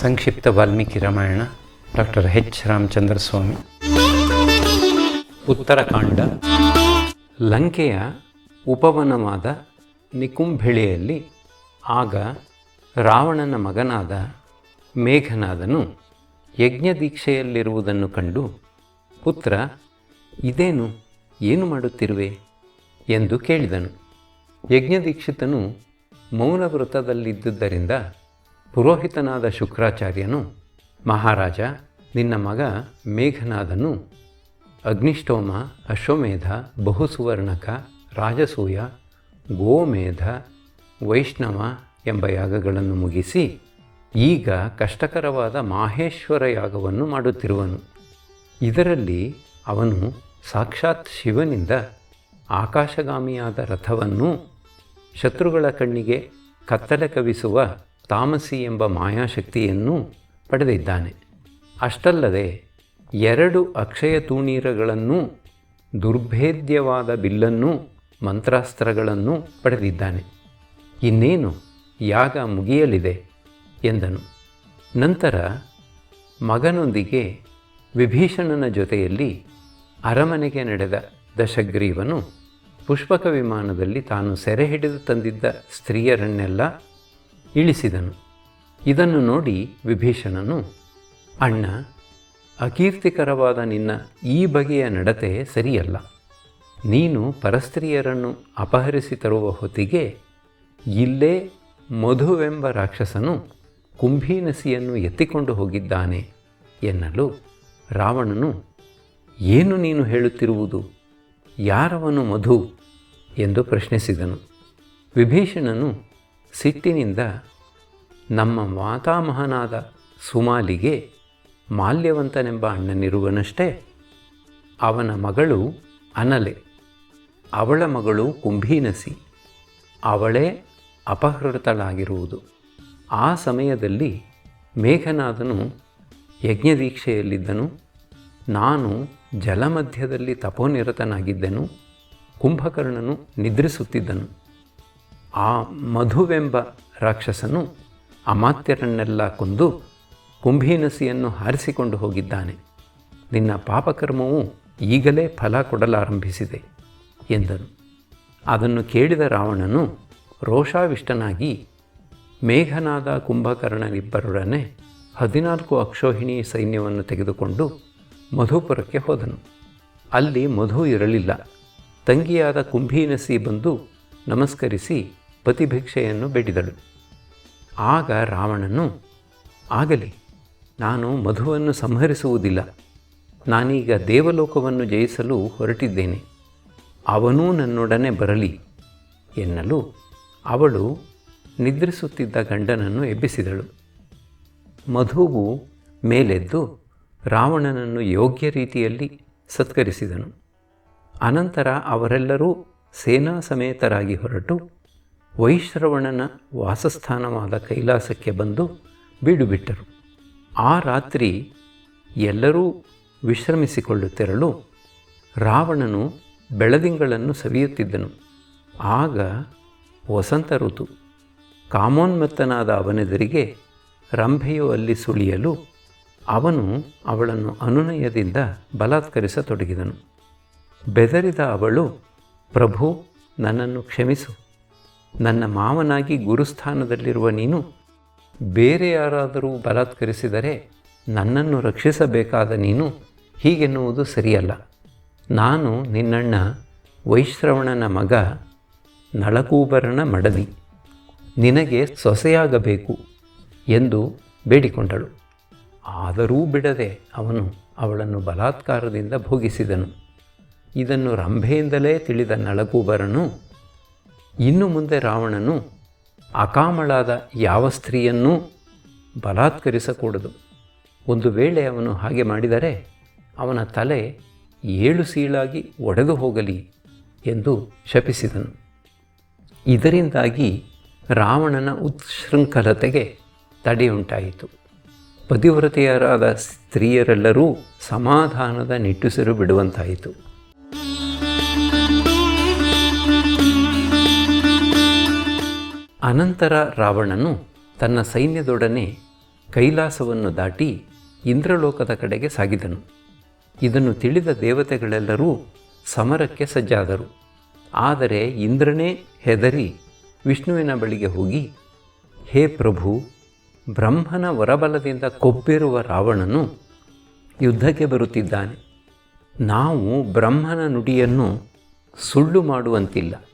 ಸಂಕ್ಷಿಪ್ತ Valmiki Ramayana doctor H Ramachandra ಸ್ವಾಮಿ ಉತ್ತರಕಾಂಡ ಲಂಕೆಯ ಉಪವನವಾದ ನಿಕುಂಭೆಳೆಯಲ್ಲಿ ಆಗ ರಾವಣನ ಮಗನಾದ ಮೇಘನಾದನು ಯಜ್ಞದೀಕ್ಷೆಯಲ್ಲಿರುವುದನ್ನು ಕಂಡು, ಪುತ್ರ, ಇದೇನು? ಏನು ಮಾಡುತ್ತಿರುವೆ? ಎಂದು ಕೇಳಿದನು. ಯಜ್ಞದೀಕ್ಷಿತನು ಮೌನ ವೃತದಲ್ಲಿದ್ದುದರಿಂದ ಪುರೋಹಿತನಾದ ಶುಕ್ರಾಚಾರ್ಯನು, ಮಹಾರಾಜ, ನಿನ್ನ ಮಗ ಮೇಘನಾದನು ಅಗ್ನಿಷ್ಟೋಮ ಅಶ್ವಮೇಧ, ಬಹುಸುವರ್ಣಕ, ರಾಜಸೂಯ, ಗೋಮೇಧ, ವೈಷ್ಣವ ಎಂಬ ಯಾಗಗಳನ್ನು ಮುಗಿಸಿ ಈಗ ಕಷ್ಟಕರವಾದ ಮಾಹೇಶ್ವರ ಯಾಗವನ್ನು ಮಾಡುತ್ತಿರುವನು. ಇದರಲ್ಲಿ ಅವನು ಸಾಕ್ಷಾತ್ ಶಿವನಿಂದ ಆಕಾಶಗಾಮಿಯಾದ ರಥವನ್ನು ಶತ್ರುಗಳ ಕಣ್ಣಿಗೆ ಕತ್ತಲೆ ಕವಿಸುವ ತಾಮಸಿ ಎಂಬ ಮಾಯಾಶಕ್ತಿಯನ್ನು ಪಡೆದಿದ್ದಾನೆ. ಅಷ್ಟಲ್ಲದೆ, ಎರಡು ಅಕ್ಷಯ ತೂಣೀರಗಳನ್ನು ದುರ್ಭೇದ್ಯವಾದ ಬಿಲ್ಲನ್ನು, ಮಂತ್ರಾಸ್ತ್ರಗಳನ್ನು ಪಡೆದಿದ್ದಾನೆ. ಇನ್ನೇನು ಯಾಗ ಮುಗಿಯಲಿದೆ? ಎಂದನು. ನಂತರ ಮಗನೊಂದಿಗೆ ವಿಭೀಷಣನ ಜೊತೆಯಲ್ಲಿ ಅರಮನೆಗೆ ನಡೆದ ದಶಗ್ರೀವನು ಪುಷ್ಪಕ ವಿಮಾನದಲ್ಲಿ ತಾನು ಸೆರೆ ಹಿಡಿದು ತಂದಿದ್ದ ಸ್ತ್ರೀಯರನ್ನೆಲ್ಲ ಇಳಿಸಿದನು. ಇದನ್ನು ನೋಡಿ ವಿಭೀಷಣನು, ಅಣ್ಣ, ಅಕೀರ್ತಿಕರವಾದ ನಿನ್ನ ಈ ಬಗೆಯ ನಡತೆ ಸರಿಯಲ್ಲ. ನೀನು ಪರಸ್ತ್ರೀಯರನ್ನು ಅಪಹರಿಸಿ ತರುವ ಹೊತ್ತಿಗೆ ಇಲ್ಲೇ ಮಧುವೆಂಬ ರಾಕ್ಷಸನು ಕುಂಭೀನಸಿಯನ್ನು ಎತ್ತಿಕೊಂಡು ಹೋಗಿದ್ದಾನೆ ಎನ್ನಲು ರಾವಣನು, ಏನು ನೀನು ಹೇಳುತ್ತಿರುವುದು? ಯಾರವನು ಮಧು? ಎಂದು ಪ್ರಶ್ನಿಸಿದನು. ವಿಭೀಷಣನು ಸಿಟ್ಟಿನಿಂದ ನಮ್ಮ ಮಾತಾಮಹನಾದ ಸುಮಾಲಿಗೆ ಮಾಲ್ಯವಂತನೆಂಬ ಅಣ್ಣನಿರುವನಷ್ಟೇ ಅವನ ಮಗಳು ಅನಲೆ, ಅವಳ ಮಗಳು ಕುಂಭೀನಸಿ, ಅವಳೇ ಅಪಹೃತಳಾಗಿರುವುದು. ಆ ಸಮಯದಲ್ಲಿ ಮೇಘನಾದನು ಯಜ್ಞದೀಕ್ಷೆಯಲ್ಲಿದ್ದನು, ನಾನು ಜಲಮಧ್ಯದಲ್ಲಿ ತಪೋನಿರತನಾಗಿದ್ದೆನು, ಕುಂಭಕರ್ಣನು ನಿದ್ರಿಸುತ್ತಿದ್ದನು. ಆ ಮಧುವೆಂಬ ರಾಕ್ಷಸನು ಅಮಾತ್ಯರನ್ನೆಲ್ಲ ಕೊಂದು ಕುಂಭೀನಸಿಯನ್ನು ಹಾರಿಸಿಕೊಂಡು ಹೋಗಿದ್ದಾನೆ. ನಿನ್ನ ಪಾಪಕರ್ಮವು ಈಗಲೇ ಫಲ ಕೊಡಲಾರಂಭಿಸಿದೆ ಎಂದನು. ಅದನ್ನು ಕೇಳಿದ ರಾವಣನು ರೋಷಾವಿಷ್ಟನಾಗಿ ಮೇಘನಾದ ಕುಂಭಕರ್ಣನಿಬ್ಬರೊಡನೆ ಹದಿನಾಲ್ಕು ಅಕ್ಷೋಹಿಣಿ ಸೈನ್ಯವನ್ನು ತೆಗೆದುಕೊಂಡು ಮಧುಪುರಕ್ಕೆ ಹೋದನು. ಅಲ್ಲಿ ಮಧು ಇರಲಿಲ್ಲ. ತಂಗಿಯಾದ ಕುಂಭೀನಸಿ ಬಂದು ನಮಸ್ಕರಿಸಿ ಪತಿಭಿಕ್ಷೆಯನ್ನು ಬೇಡಿದಳು. ಆಗ ರಾವಣನು, ಆಗಲಿ, ನಾನು ಮಧುವನ್ನು ಸಂಹರಿಸುವುದಿಲ್ಲ. ನಾನೀಗ ದೇವಲೋಕವನ್ನು ಜಯಿಸಲು ಹೊರಟಿದ್ದೇನೆ. ಅವನೂ ನನ್ನೊಡನೆ ಬರಲಿ ಎನ್ನಲು ಅವಳು ನಿದ್ರಿಸುತ್ತಿದ್ದ ಗಂಡನನ್ನು ಎಬ್ಬಿಸಿದಳು. ಮಧುವು ಮೇಲೆದ್ದು ರಾವಣನನ್ನು ಯೋಗ್ಯ ರೀತಿಯಲ್ಲಿ ಸತ್ಕರಿಸಿದನು. ಅನಂತರ ಅವರೆಲ್ಲರೂ ಸೇನಾ ಸಮೇತರಾಗಿ ಹೊರಟು ವೈಶ್ರವಣನ ವಾಸಸ್ಥಾನವಾದ ಕೈಲಾಸಕ್ಕೆ ಬಂದು ಬೀಡುಬಿಟ್ಟರು ಆ ರಾತ್ರಿ ಎಲ್ಲರೂ ವಿಶ್ರಮಿಸಿಕೊಳ್ಳುತ್ತಿರಲು ರಾವಣನು ಬೆಳದಿಂಗಳನ್ನು ಸವಿಯುತ್ತಿದ್ದನು. ಆಗ ವಸಂತ ಋತು. ಕಾಮೋನ್ಮತ್ತನಾದ ಅವನೆದುರಿಗೆ ರಂಭೆಯು ಅಲ್ಲಿ ಸುಳಿಯಲು ಅವನು ಅವಳನ್ನು ಅನುನಯದಿಂದ ಬಲಾತ್ಕರಿಸತೊಡಗಿದನು. ಬೆದರಿದ ಅವಳು, ಪ್ರಭು, ನನ್ನನ್ನು ಕ್ಷಮಿಸು. ನನ್ನ ಮಾವನಾಗಿ ಗುರುಸ್ಥಾನದಲ್ಲಿರುವ ನೀನು ಬೇರೆ ಯಾರಾದರೂ ಬಲಾತ್ಕರಿಸಿದರೆ ನನ್ನನ್ನು ರಕ್ಷಿಸಬೇಕಾದ ನೀನು ಹೀಗೆನ್ನುವುದು ಸರಿಯಲ್ಲ. ನಾನು ನಿನ್ನಣ್ಣ ವೈಶ್ರವಣನ ಮಗ ನಳಕೂಬರನ ಮಡದಿ. ನಿನಗೆ ಸೊಸೆಯಾಗಬೇಕು ಎಂದು ಬೇಡಿಕೊಂಡಳು. ಆದರೂ ಬಿಡದೆ ಅವನು ಅವಳನ್ನು ಬಲಾತ್ಕಾರದಿಂದ ಭೋಗಿಸಿದನು. ಇದನ್ನು ರಂಭೆಯಿಂದಲೇ ತಿಳಿದ ನಳಕೂಬರನು ಇನ್ನು ಮುಂದೆ ರಾವಣನು ಅಕಾಮಳಾದ ಯಾವ ಸ್ತ್ರೀಯನ್ನೂ ಬಲಾತ್ಕರಿಸಕೂಡದು. ಒಂದು ವೇಳೆ ಅವನು ಹಾಗೆ ಮಾಡಿದರೆ ಅವನ ತಲೆ ಏಳು ಸೀಳಾಗಿ ಒಡೆದು ಹೋಗಲಿ ಎಂದು ಶಪಿಸಿದನು. ಇದರಿಂದಾಗಿ ರಾವಣನ ಉತ್ಶೃಂಖಲತೆಗೆ ತಡೆಯುಂಟಾಯಿತು. ಪತಿವ್ರತೆಯರಾದ ಸ್ತ್ರೀಯರೆಲ್ಲರೂ ಸಮಾಧಾನದ ನಿಟ್ಟುಸಿರು ಬಿಡುವಂತಾಯಿತು. ಅನಂತರ ರಾವಣನು ತನ್ನ ಸೈನ್ಯದೊಡನೆ ಕೈಲಾಸವನ್ನು ದಾಟಿ ಇಂದ್ರಲೋಕದ ಕಡೆಗೆ ಸಾಗಿದನು. ಇದನ್ನು ತಿಳಿದ ದೇವತೆಗಳೆಲ್ಲರೂ ಸಮರಕ್ಕೆ ಸಜ್ಜಾದರು. ಆದರೆ ಇಂದ್ರನೇ ಹೆದರಿ ವಿಷ್ಣುವಿನ ಬಳಿಗೆ ಹೋಗಿ, ಹೇ ಪ್ರಭು, ಬ್ರಹ್ಮನ ವರಬಲದಿಂದ ಕೊಬ್ಬಿರುವ ರಾವಣನು ಯುದ್ಧಕ್ಕೆ ಬರುತ್ತಿದ್ದಾನೆ. ನಾವು ಬ್ರಹ್ಮನ ನುಡಿಯನ್ನು ಸುಳ್ಳು ಮಾಡುವಂತಿಲ್ಲ.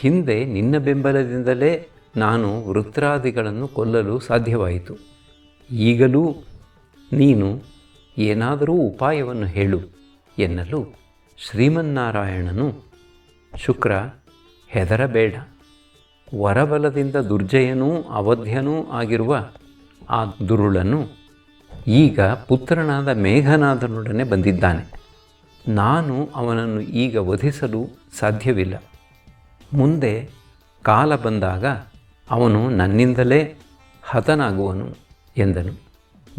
ಹಿಂದೆ ನಿನ್ನ ಬೆಂಬಲದಿಂದಲೇ ನಾನು ವೃತ್ರಾದಿಗಳನ್ನು ಕೊಲ್ಲಲು ಸಾಧ್ಯವಾಯಿತು. ಈಗಲೂ ನೀನು ಏನಾದರೂ ಉಪಾಯವನ್ನು ಹೇಳು ಎನ್ನಲು ಶ್ರೀಮನ್ನಾರಾಯಣನು ಶುಕ್ರ ಹೆದರಬೇಡ. ವರಬಲದಿಂದ ದುರ್ಜಯನೂ ಅವಧ್ಯನೂ ಆಗಿರುವ ಆ ದುರುಳನು ಈಗ ಪುತ್ರನಾದ ಮೇಘನಾದನೊಡನೆ ಬಂದಿದ್ದಾನೆ. ನಾನು ಅವನನ್ನು ಈಗ ವಧಿಸಲು ಸಾಧ್ಯವಿಲ್ಲ. ಮುಂದೆ ಕಾಲ ಬಂದಾಗ ಅವನು ನನ್ನಿಂದಲೇ ಹತನಾಗುವನು ಎಂದನು.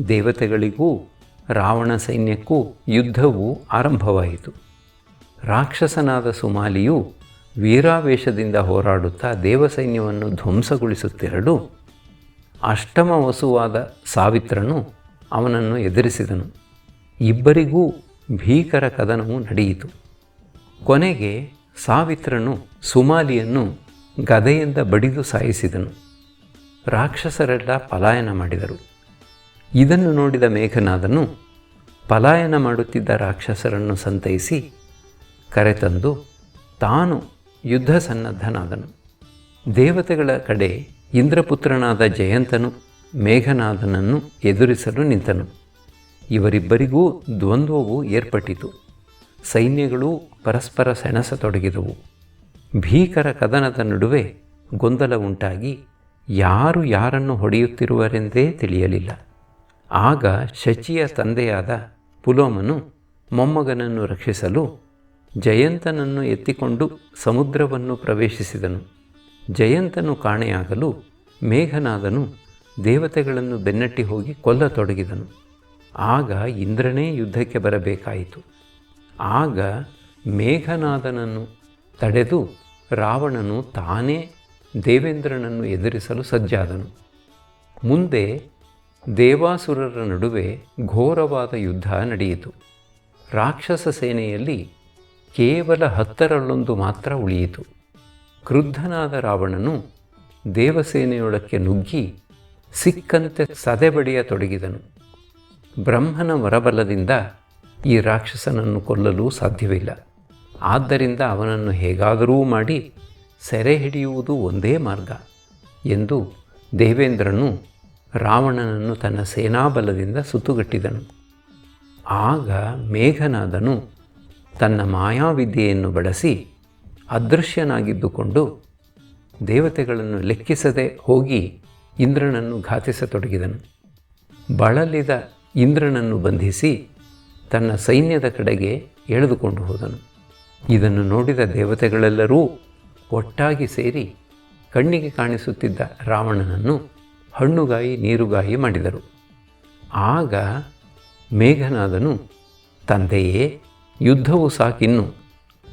ದೇವತೆಗಳಿಗೂ, ರಾವಣ ಸೈನ್ಯಕ್ಕೂ ಯುದ್ಧವು ಆರಂಭವಾಯಿತು. ರಾಕ್ಷಸನಾದ ಸುಮಾಲಿಯು ವೀರಾವೇಶದಿಂದ ಹೋರಾಡುತ್ತಾ ದೇವಸೈನ್ಯವನ್ನು ಧ್ವಂಸಗೊಳಿಸುತ್ತಿರಡು, ಅಷ್ಟಮ ವಸುವಾದ ಸಾವಿತ್ರನು ಅವನನ್ನು ಎದುರಿಸಿದನು. ಇಬ್ಬರಿಗೂ ಭೀಕರ ಕದನವು ನಡೆಯಿತು. ಕೊನೆಗೆ ಸಾವಿತ್ರನು ಸುಮಾಲಿಯನ್ನು ಗದೆಯಿಂದ ಬಡಿದು ಸಾಯಿಸಿದನು. ರಾಕ್ಷಸರೆಲ್ಲ ಪಲಾಯನ ಮಾಡಿದರು. ಇದನ್ನು ನೋಡಿದ ಮೇಘನಾದನು ಪಲಾಯನ ಮಾಡುತ್ತಿದ್ದ ರಾಕ್ಷಸರನ್ನು ಸಂತೈಸಿ ಕರೆತಂದು ತಾನು ಯುದ್ಧ ಸನ್ನದ್ಧನಾದನು. ದೇವತೆಗಳ ಕಡೆ ಇಂದ್ರಪುತ್ರನಾದ ಜಯಂತನು ಮೇಘನಾದನನ್ನು ಎದುರಿಸಲು ನಿಂತನು. ಇವರಿಬ್ಬರಿಗೂ ದ್ವಂದ್ವವು ಏರ್ಪಟ್ಟಿತು. ಸೈನ್ಯಗಳು ಪರಸ್ಪರ ಸೆಣಸತೊಡಗಿದವು. ಭೀಕರ ಕದನದ ನಡುವೆ ಗೊಂದಲ ಉಂಟಾಗಿ ಯಾರು ಯಾರನ್ನು ಹೊಡೆಯುತ್ತಿರುವರೆಂದೇ ತಿಳಿಯಲಿಲ್ಲ. ಆಗ ಶಚಿಯ ತಂದೆಯಾದ ಪುಲೋಮನು ಮೊಮ್ಮಗನನ್ನು ರಕ್ಷಿಸಲು ಜಯಂತನನ್ನು ಎತ್ತಿಕೊಂಡು ಸಮುದ್ರವನ್ನು ಪ್ರವೇಶಿಸಿದನು. ಜಯಂತನು ಕಾಣೆಯಾಗಲು ಮೇಘನಾದನು ದೇವತೆಗಳನ್ನು ಬೆನ್ನಟ್ಟಿ ಹೋಗಿ ಕೊಲ್ಲತೊಡಗಿದನು. ಆಗ ಇಂದ್ರನೇ ಯುದ್ಧಕ್ಕೆ ಬರಬೇಕಾಯಿತು. ಆಗ ಮೇಘನಾದನನ್ನು ತಡೆದು ರಾವಣನು ತಾನೇ ದೇವೇಂದ್ರನನ್ನು ಎದುರಿಸಲು ಸಜ್ಜಾದನು. ಮುಂದೆ ದೇವಾಸುರರ ನಡುವೆ ಘೋರವಾದ ಯುದ್ಧ ನಡೆಯಿತು. ರಾಕ್ಷಸ ಸೇನೆಯಲ್ಲಿ ಕೇವಲ ಹತ್ತರಲ್ಲೊಂದು ಮಾತ್ರ ಉಳಿಯಿತು. ಕ್ರುದ್ಧನಾದ ರಾವಣನು ದೇವಸೇನೆಯೊಳಕ್ಕೆ ನುಗ್ಗಿ ಸಿಕ್ಕಂತೆ ಸದೆಬಡಿಯತೊಡಗಿದನು ಬ್ರಹ್ಮನ ವರಬಲದಿಂದ ಈ ರಾಕ್ಷಸನನ್ನು ಕೊಲ್ಲಲು ಸಾಧ್ಯವಿಲ್ಲ. ಆದ್ದರಿಂದ ಅವನನ್ನು ಹೇಗಾದರೂ ಮಾಡಿ ಸೆರೆ ಹಿಡಿಯುವುದು ಒಂದೇ ಮಾರ್ಗ ಎಂದು ದೇವೇಂದ್ರನು ರಾವಣನನ್ನು ತನ್ನ ಸೇನಾಬಲದಿಂದ ಸುತ್ತುಗಟ್ಟಿದನು. ಆಗ ಮೇಘನಾದನು ತನ್ನ ಮಾಯಾವಿದ್ಯೆಯನ್ನು ಬಳಸಿ ಅದೃಶ್ಯನಾಗಿದ್ದುಕೊಂಡು ದೇವತೆಗಳನ್ನು ಲೆಕ್ಕಿಸದೆ ಹೋಗಿ ಇಂದ್ರನನ್ನು ಘಾತಿಸತೊಡಗಿದನು. ಬಳಲಿದ ಇಂದ್ರನನ್ನು ಬಂಧಿಸಿ ತನ್ನ ಸೈನ್ಯದ ಕಡೆಗೆ ಎಳೆದುಕೊಂಡು ಹೋದನು. ಇದನ್ನು ನೋಡಿದ ದೇವತೆಗಳೆಲ್ಲರೂ ಒಟ್ಟಾಗಿ ಸೇರಿ ಕಣ್ಣಿಗೆ ಕಾಣಿಸುತ್ತಿದ್ದ ರಾವಣನನ್ನು ಹಣ್ಣುಗಾಯಿ ನೀರುಗಾಯಿ ಮಾಡಿದರು. ಆಗ ಮೇಘನಾದನು, ತಂದೆಯೇ, ಯುದ್ಧವು ಸಾಕಿನ್ನು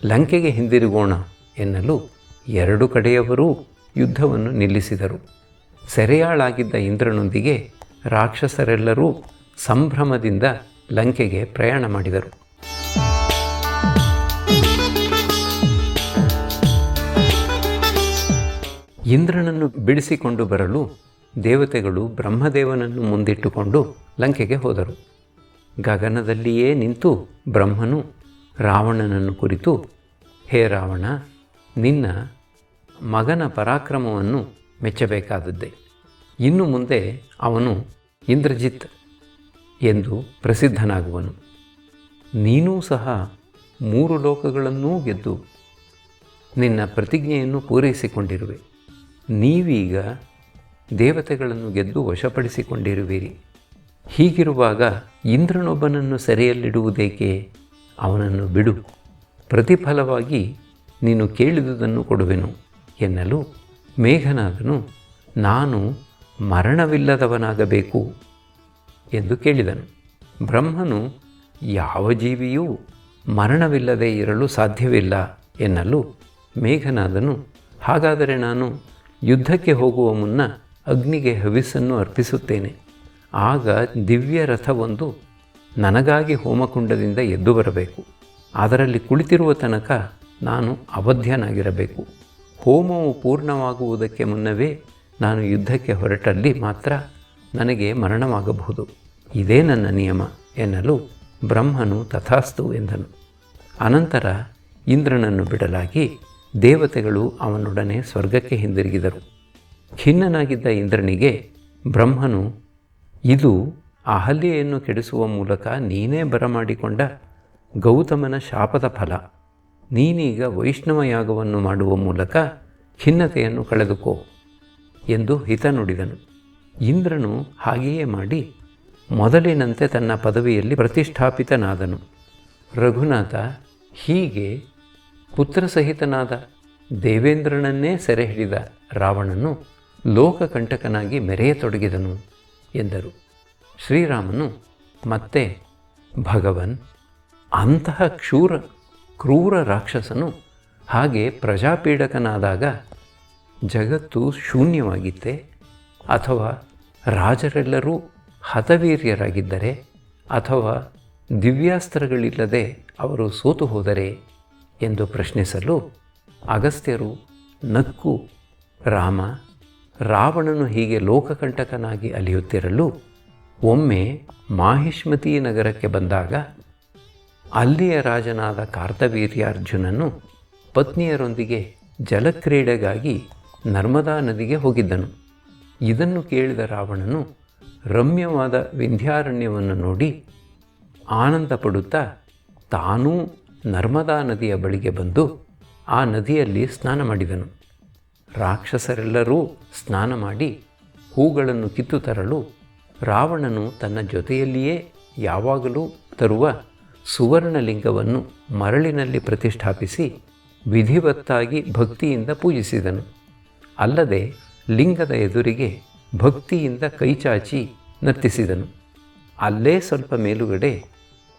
ಲಂಕೆಗೆ ಹಿಂದಿರುಗೋಣ ಎನ್ನಲು ಎರಡು ಕಡೆಯವರೂ ಯುದ್ಧವನ್ನು ನಿಲ್ಲಿಸಿದರು. ಸೆರೆಯಾಳಾಗಿದ್ದ ಇಂದ್ರನೊಂದಿಗೆ ರಾಕ್ಷಸರೆಲ್ಲರೂ ಸಂಭ್ರಮದಿಂದ ಲಂಕೆಗೆ ಪ್ರಯಾಣ ಮಾಡಿದರು. ಇಂದ್ರನನ್ನು ಬಿಡಿಸಿಕೊಂಡು ಬರಲು ದೇವತೆಗಳು ಬ್ರಹ್ಮದೇವನನ್ನು ಮುಂದಿಟ್ಟುಕೊಂಡು ಲಂಕೆಗೆ ಹೋದರು. ಗಗನದಲ್ಲಿಯೇ ನಿಂತು ಬ್ರಹ್ಮನು ರಾವಣನನ್ನು ಕುರಿತು, ಹೇ ರಾವಣ, ನಿನ್ನ ಮಗನ ಪರಾಕ್ರಮವನ್ನು ಮೆಚ್ಚಬೇಕಾದದ್ದೇ. ಇನ್ನು ಮುಂದೆ ಅವನು ಇಂದ್ರಜಿತ್ ಎಂದು ಪ್ರಸಿದ್ಧನಾಗುವನು. ನೀನೂ ಸಹ ಮೂರು ಲೋಕಗಳನ್ನೂ ಗೆದ್ದು ನಿನ್ನ ಪ್ರತಿಜ್ಞೆಯನ್ನು ಪೂರೈಸಿಕೊಂಡಿರುವೆ. ನೀವೀಗ ದೇವತೆಗಳನ್ನು ಗೆದ್ದು ವಶಪಡಿಸಿಕೊಂಡಿರುವಿರಿ. ಹೀಗಿರುವಾಗ ಇಂದ್ರನೊಬ್ಬನನ್ನು ಸೆರೆಯಲ್ಲಿಡುವುದೇಕೆ? ಅವನನ್ನು ಬಿಡು. ಪ್ರತಿಫಲವಾಗಿ ನೀನು ಕೇಳಿದುದನ್ನು ಕೊಡುವೆನು ಎನ್ನಲು ಮೇಘನಾದನು, ನಾನು ಮರಣವಿಲ್ಲದವನಾಗಬೇಕು ಎಂದು ಕೇಳಿದನು. ಬ್ರಹ್ಮನು, ಯಾವ ಜೀವಿಯೂ ಮರಣವಿಲ್ಲದೆ ಇರಲು ಸಾಧ್ಯವಿಲ್ಲ ಎನ್ನಲು ಮೇಘನಾದನು, ಹಾಗಾದರೆ ನಾನು ಯುದ್ಧಕ್ಕೆ ಹೋಗುವ ಮುನ್ನ ಅಗ್ನಿಗೆ ಹವಿಸನ್ನು ಅರ್ಪಿಸುತ್ತೇನೆ. ಆಗ ದಿವ್ಯ ರಥವೊಂದು ನನಗಾಗಿ ಹೋಮಕುಂಡದಿಂದ ಎದ್ದು ಬರಬೇಕು. ಅದರಲ್ಲಿ ಕುಳಿತಿರುವ ತನಕ ನಾನು ಅವಧ್ಯನಾಗಿರಬೇಕು. ಹೋಮವು ಪೂರ್ಣವಾಗುವುದಕ್ಕೆ ಮುನ್ನವೇ ನಾನು ಯುದ್ಧಕ್ಕೆ ಹೊರಟಲ್ಲಿ ಮಾತ್ರ ನನಗೆ ಮರಣವಾಗಬಹುದು. ಇದೇ ನನ್ನ ನಿಯಮ ಎನ್ನಲು ಬ್ರಹ್ಮನು ತಥಾಸ್ತು ಎಂದನು. ಅನಂತರ ಇಂದ್ರನನ್ನು ಬಿಡಲಾಗಿ ದೇವತೆಗಳು ಅವನೊಡನೆ ಸ್ವರ್ಗಕ್ಕೆ ಹಿಂದಿರುಗಿದರು. ಖಿನ್ನನಾಗಿದ್ದ ಇಂದ್ರನಿಗೆ ಬ್ರಹ್ಮನು, ಇದು ಅಹಲ್ಯೆಯನ್ನು ಕೆಡಿಸುವ ಮೂಲಕ ನೀನೇ ಬರಮಾಡಿಕೊಂಡ ಗೌತಮನ ಶಾಪದ ಫಲ. ನೀನೀಗ ವೈಷ್ಣವ ಯಾಗವನ್ನು ಮಾಡುವ ಮೂಲಕ ಖಿನ್ನತೆಯನ್ನು ಕಳೆದುಕೋ ಎಂದು ಹಿತ ನುಡಿದನು. ಇಂದ್ರನು ಹಾಗೆಯೇ ಮಾಡಿ ಮೊದಲಿನಂತೆ ತನ್ನ ಪದವಿಯಲ್ಲಿ ಪ್ರತಿಷ್ಠಾಪಿತನಾದನು. ರಘುನಾಥ ಹೀಗೆ ಪುತ್ರಸಹಿತನಾದ ದೇವೇಂದ್ರನನ್ನೇ ಸೆರೆ ಹಿಡಿದ ರಾವಣನು ಲೋಕಕಂಟಕನಾಗಿ ಮೆರೆಯತೊಡಗಿದನು ಎಂದರು. ಶ್ರೀರಾಮನು, ಮತ್ತೆ ಭಗವನ್, ಅಂತಹ ಕ್ಷೂರ, ಕ್ರೂರ ರಾಕ್ಷಸನು ಹಾಗೆ ಪ್ರಜಾಪೀಡಕನಾದಾಗ ಜಗತ್ತು ಶೂನ್ಯವಾಗಿತ್ತೆ ಅಥವಾ ರಾಜರೆಲ್ಲರೂ ಹತವೀರ್ಯರಾಗಿದ್ದರೆ ಅಥವಾ ದಿವ್ಯಾಸ್ತ್ರಗಳಿಲ್ಲದೆ ಅವರು ಸೋತು ಹೋದರೆ ಎಂದು ಪ್ರಶ್ನಿಸಲು ಅಗಸ್ತ್ಯರು ನಕ್ಕು ರಾಮ ರಾವಣನು ಹೀಗೆ ಲೋಕಕಂಟಕನಾಗಿ ಅಲಿಯುತ್ತಿರಲು ಒಮ್ಮೆ ಮಾಹಿಷ್ಮತಿ ನಗರಕ್ಕೆ ಬಂದಾಗ ಅಲ್ಲಿಯ ರಾಜನಾದ ಕಾರ್ತವೀರ್ಯಾರ್ಜುನನು ಪತ್ನಿಯರೊಂದಿಗೆ ಜಲಕ್ರೀಡೆಗಾಗಿ ನರ್ಮದಾ ನದಿಗೆ ಹೋಗಿದ್ದನು. ಇದನ್ನು ಕೇಳಿದ ರಾವಣನು ರಮ್ಯವಾದ ವಿಂಧ್ಯಾರಣ್ಯವನ್ನು ನೋಡಿ ಆನಂದ ಪಡುತ್ತಾ ತಾನೂ ನರ್ಮದಾ ನದಿಯ ಬಳಿಗೆ ಬಂದು ಆ ನದಿಯಲ್ಲಿ ಸ್ನಾನ ಮಾಡಿದನು. ರಾಕ್ಷಸರೆಲ್ಲರೂ ಸ್ನಾನ ಮಾಡಿ ಹೂಗಳನ್ನು ಕಿತ್ತು ತರಲು ರಾವಣನು ತನ್ನ ಜೊತೆಯಲ್ಲಿಯೇ ಯಾವಾಗಲೂ ತರುವ ಸುವರ್ಣಲಿಂಗವನ್ನು ಮರಳಿನಲ್ಲಿ ಪ್ರತಿಷ್ಠಾಪಿಸಿ ವಿಧಿವತ್ತಾಗಿ ಭಕ್ತಿಯಿಂದ ಪೂಜಿಸಿದನು. ಅಲ್ಲದೆ ಲಿಂಗದ ಎದುರಿಗೆ ಭಕ್ತಿಯಿಂದ ಕೈಚಾಚಿ ನರ್ತಿಸಿದನು. ಅಲ್ಲೇ ಸ್ವಲ್ಪ ಮೇಲುಗಡೆ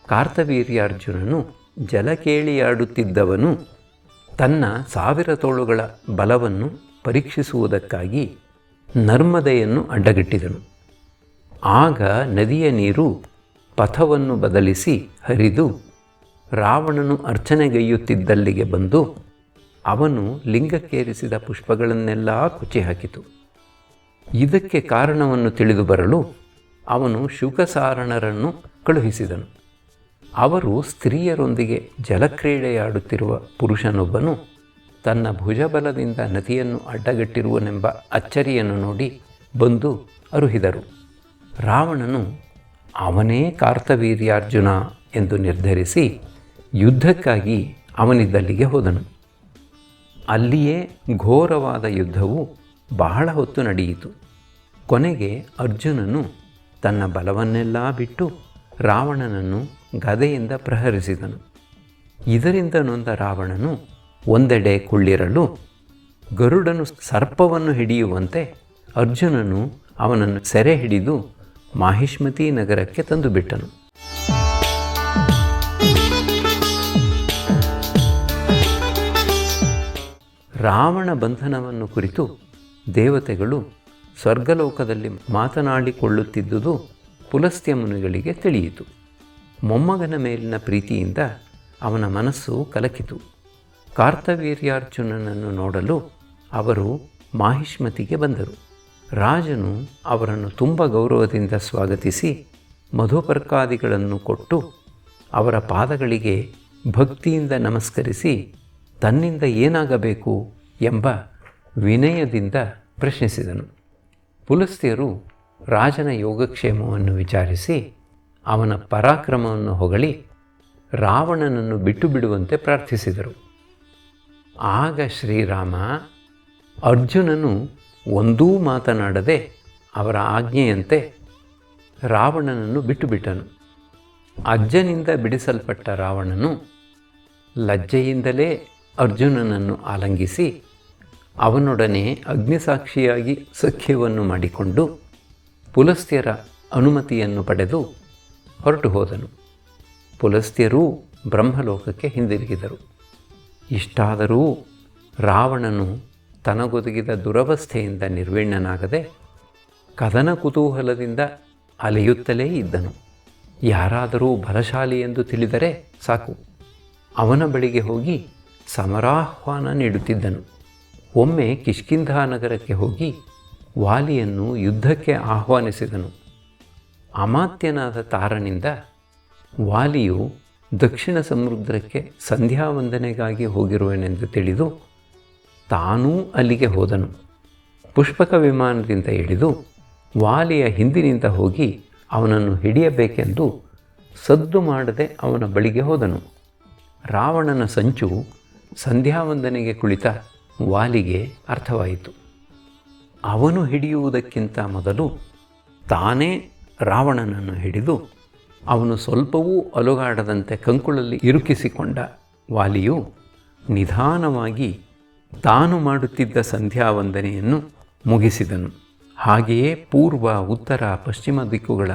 ಕಾರ್ತವೀರ್ಯಾರ್ಜುನನು ಜಲಕೇಳಿಯಾಡುತ್ತಿದ್ದವನು ತನ್ನ ಸಾವಿರ ತೋಳುಗಳ ಬಲವನ್ನು ಪರೀಕ್ಷಿಸುವುದಕ್ಕಾಗಿ ನರ್ಮದೆಯನ್ನು ಅಡ್ಡಗಟ್ಟಿದನು. ಆಗ ನದಿಯ ನೀರು ಪಥವನ್ನು ಬದಲಿಸಿ ಹರಿದು ರಾವಣನು ಅರ್ಚನೆಗೈಯುತ್ತಿದ್ದಲ್ಲಿಗೆ ಬಂದು ಅವನು ಲಿಂಗಕ್ಕೇರಿಸಿದ ಪುಷ್ಪಗಳನ್ನೆಲ್ಲ ಕೊಚ್ಚಿ ಹಾಕಿತು ಇದಕ್ಕೆ ಕಾರಣವನ್ನು ತಿಳಿದು ಬರಲು ಅವನು ಶುಕಸಾರಣರನ್ನು ಕಳುಹಿಸಿದನು. ಅವರು ಸ್ತ್ರೀಯರೊಂದಿಗೆ ಜಲಕ್ರೀಡೆಯಾಡುತ್ತಿರುವ ಪುರುಷನೊಬ್ಬನು ತನ್ನ ಭುಜಬಲದಿಂದ ನದಿಯನ್ನು ಅಡ್ಡಗಟ್ಟಿರುವನೆಂಬ ಅಚ್ಚರಿಯನ್ನು ನೋಡಿ ಬಂದು ಅರುಹಿದರು. ರಾವಣನು, ಅವನೇ ಕಾರ್ತವೀರ್ಯಾರ್ಜುನ ಎಂದು ನಿರ್ಧರಿಸಿ ಯುದ್ಧಕ್ಕಾಗಿ ಅವನಿದ್ದಲ್ಲಿಗೆ ಹೋದನು. ಅಲ್ಲಿಯೇ ಘೋರವಾದ ಯುದ್ಧವು ಬಹಳ ಹೊತ್ತು ನಡೆಯಿತು. ಕೊನೆಗೆ ಅರ್ಜುನನು ತನ್ನ ಬಲವನ್ನೆಲ್ಲ ಬಿಟ್ಟು ರಾವಣನನ್ನು ಗದೆಯಿಂದ ಪ್ರಹರಿಸಿದನು. ಇದರಿಂದ ನೊಂದ ರಾವಣನು ಒಂದೆಡೆ ಕುಳ್ಳಿರಲು ಗರುಡನು ಸರ್ಪವನ್ನು ಹಿಡಿಯುವಂತೆ ಅರ್ಜುನನು ಅವನನ್ನು ಸೆರೆ ಹಿಡಿದು ಮಾಹಿಷ್ಮತಿ ನಗರಕ್ಕೆ ತಂದುಬಿಟ್ಟನು. ರಾವಣ ಬಂಧನವನ್ನು ಕುರಿತು ದೇವತೆಗಳು ಸ್ವರ್ಗಲೋಕದಲ್ಲಿ ಮಾತನಾಡಿಕೊಳ್ಳುತ್ತಿದ್ದುದು ಪುಲಸ್ತ್ಯ ಮುನಿಗಳಿಗೆ ತಿಳಿಯಿತು. ಮೊಮ್ಮಗನ ಮೇಲಿನ ಪ್ರೀತಿಯಿಂದ ಅವನ ಮನಸ್ಸು ಕಲಕಿತು. ಕಾರ್ತವೀರ್ಯಾರ್ಜುನನನ್ನು ನೋಡಲು ಅವರು ಮಾಹಿಷ್ಮತಿಗೆ ಬಂದರು. ರಾಜನು ಅವರನ್ನು ತುಂಬ ಗೌರವದಿಂದ ಸ್ವಾಗತಿಸಿ ಮಧುಪರ್ಕಾದಿಗಳನ್ನು ಕೊಟ್ಟು ಅವರ ಪಾದಗಳಿಗೆ ಭಕ್ತಿಯಿಂದ ನಮಸ್ಕರಿಸಿ ತನ್ನಿಂದ ಏನಾಗಬೇಕು ಎಂಬ ವಿನಯದಿಂದ ಪ್ರಶ್ನಿಸಿದನು. ಪುಲಸ್ತ್ಯರು ರಾಜನ ಯೋಗಕ್ಷೇಮವನ್ನು ವಿಚಾರಿಸಿ ಅವನ ಪರಾಕ್ರಮವನ್ನು ಹೊಗಳಿ ರಾವಣನನ್ನು ಬಿಟ್ಟು ಬಿಡುವಂತೆ ಪ್ರಾರ್ಥಿಸಿದರು. ಆಗ ಶ್ರೀರಾಮ ಅರ್ಜುನನು ಒಂದೂ ಮಾತನಾಡದೆ ಅವರ ಆಜ್ಞೆಯಂತೆ ರಾವಣನನ್ನು ಬಿಟ್ಟುಬಿಟ್ಟನು ಅಜ್ಜನಿಂದ ಬಿಡಿಸಲ್ಪಟ್ಟ ರಾವಣನು ಲಜ್ಜೆಯಿಂದಲೇ ಅರ್ಜುನನನ್ನು ಆಲಂಗಿಸಿ ಅವನೊಡನೆ ಅಗ್ನಿಸಾಕ್ಷಿಯಾಗಿ ಸಖ್ಯವನ್ನು ಮಾಡಿಕೊಂಡು ಪುಲಸ್ತ್ಯರ ಅನುಮತಿಯನ್ನು ಪಡೆದು ಹೊರಟು ಹೋದನು. ಪುಲಸ್ತ್ಯರೂ ಬ್ರಹ್ಮಲೋಕಕ್ಕೆ ಹಿಂದಿರುಗಿದರು. ಇಷ್ಟಾದರೂ ರಾವಣನು ತನಗೊದಗಿದ ದುರವಸ್ಥೆಯಿಂದ ನಿರ್ವಿಣ್ಣನಾಗದೆ ಕದನ ಕುತೂಹಲದಿಂದ ಅಲೆಯುತ್ತಲೇ ಇದ್ದನು. ಯಾರಾದರೂ ಬಲಶಾಲಿ ಎಂದು ತಿಳಿದರೆ ಸಾಕು. ಅವನ ಬಳಿಗೆ ಹೋಗಿ ಸಮರಾಹ್ವಾನ ನೀಡುತ್ತಿದ್ದನು. ಒಮ್ಮೆ ಕಿಷ್ಕಿಂಧಾ ನಗರಕ್ಕೆ ಹೋಗಿ ವಾಲಿಯನ್ನು ಯುದ್ಧಕ್ಕೆ ಆಹ್ವಾನಿಸಿದನು. ಅಮಾತ್ಯನಾದ ತಾರನಿಂದ ವಾಲಿಯು ದಕ್ಷಿಣ ಸಮುದ್ರಕ್ಕೆ ಸಂಧ್ಯಾವಂದನೆಗಾಗಿ ಹೋಗಿರುವನೆಂದು ತಿಳಿದು ತಾನೂ ಅಲ್ಲಿಗೆ ಹೋದನು. ಪುಷ್ಪಕ ವಿಮಾನದಿಂದ ಇಳಿದು ವಾಲಿಯ ಹಿಂದಿನಿಂದ ಹೋಗಿ ಅವನನ್ನು ಹಿಡಿಯಬೇಕೆಂದು ಸದ್ದು ಮಾಡದೆ ಅವನ ಬಳಿಗೆ ಹೋದನು. ರಾವಣನ ಸಂಚು ಸಂಧ್ಯಾವಂದನೆಗೆ ಕುಳಿತ ವಾಲಿಗೆ ಅರ್ಥವಾಯಿತು. ಅವನು ಹಿಡಿಯುವುದಕ್ಕಿಂತ ಮೊದಲು ತಾನೇ ರಾವಣನನ್ನು ಹಿಡಿದು ಅವನು ಸ್ವಲ್ಪವೂ ಅಲುಗಾಡದಂತೆ ಕಂಕುಳಲ್ಲಿ ಇರುಕಿಸಿಕೊಂಡ ವಾಲಿಯು ನಿಧಾನವಾಗಿ ತಾನು ಮಾಡುತ್ತಿದ್ದ ಸಂಧ್ಯಾವಂದನೆಯನ್ನು ಮುಗಿಸಿದನು. ಹಾಗೆಯೇ ಪೂರ್ವ, ಉತ್ತರ, ಪಶ್ಚಿಮ ದಿಕ್ಕುಗಳ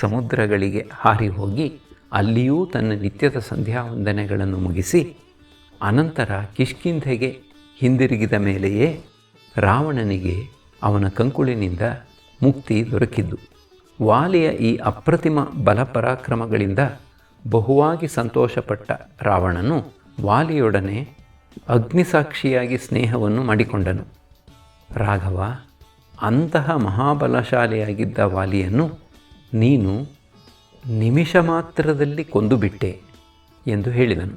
ಸಮುದ್ರಗಳಿಗೆ ಹಾರಿ ಹೋಗಿ ಅಲ್ಲಿಯೂ ತನ್ನ ನಿತ್ಯದ ಸಂಧ್ಯಾವಂದನೆಗಳನ್ನು ಮುಗಿಸಿ ಅನಂತರ ಕಿಷ್ಕಿಂಧೆಗೆ ಹಿಂದಿರುಗಿದ ಮೇಲೆಯೇ ರಾವಣನಿಗೆ ಅವನ ಕಂಕುಳಿನಿಂದ ಮುಕ್ತಿ ದೊರಕಿದ್ದು. ವಾಲಿಯ ಈ ಅಪ್ರತಿಮ ಬಲಪರಾಕ್ರಮಗಳಿಂದ ಬಹುವಾಗಿ ಸಂತೋಷಪಟ್ಟ ರಾವಣನು ವಾಲಿಯೊಡನೆ ಅಗ್ನಿಸಾಕ್ಷಿಯಾಗಿ ಸ್ನೇಹವನ್ನು ಮಾಡಿಕೊಂಡನು. ರಾಘವ, ಅಂತಹ ಮಹಾಬಲಶಾಲಿಯಾಗಿದ್ದ ವಾಲಿಯನ್ನು ನೀನು ನಿಮಿಷ ಮಾತ್ರದಲ್ಲಿ ಕೊಂದುಬಿಟ್ಟೆ ಎಂದು ಹೇಳಿದನು.